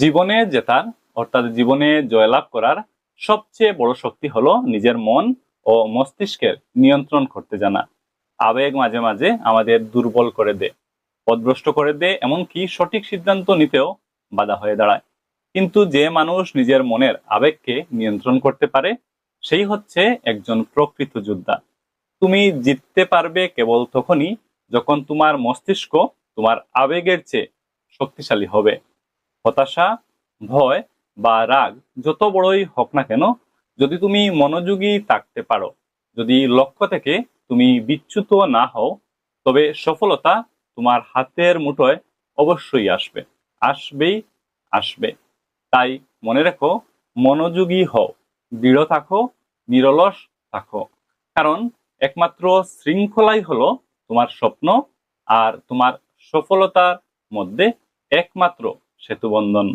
জীবনে জেতার অর্থাৎ জীবনে জয়লাভ করার সবচেয়ে বড় শক্তি হলো নিজের মন ও মস্তিষ্কের নিয়ন্ত্রণ করতে জানা। আবেগ মাঝে মাঝে আমাদের দুর্বল করে দেয়, পদভ্রষ্ট করে দেয়, এমনকি সঠিক সিদ্ধান্ত নিতেও বাধা হয়ে দাঁড়ায়। কিন্তু যে মানুষ নিজের মনের আবেগকে নিয়ন্ত্রণ করতে পারে, সেই হচ্ছে একজন প্রকৃত যোদ্ধা। তুমি জিততে পারবে কেবল তখনই যখন তোমার মস্তিষ্ক তোমার আবেগের চেয়ে শক্তিশালী হবে। হতাশা, ভয় বা রাগ যত বড়ই হোক না কেন, যদি তুমি মনোযোগী থাকতে পারো, যদি লক্ষ্য থেকে তুমি বিচ্যুত না হও, তবে সফলতা তোমার হাতের মুঠোয় অবশ্যই আসবে, আসবেই আসবে। তাই মনে রেখো, মনোযোগী হও, দৃঢ় থাকো, নিরলস থাকো। কারণ একমাত্র শৃঙ্খলাই হলো তোমার স্বপ্ন আর তোমার সফলতার মধ্যে একমাত্র সেতুবন্ধন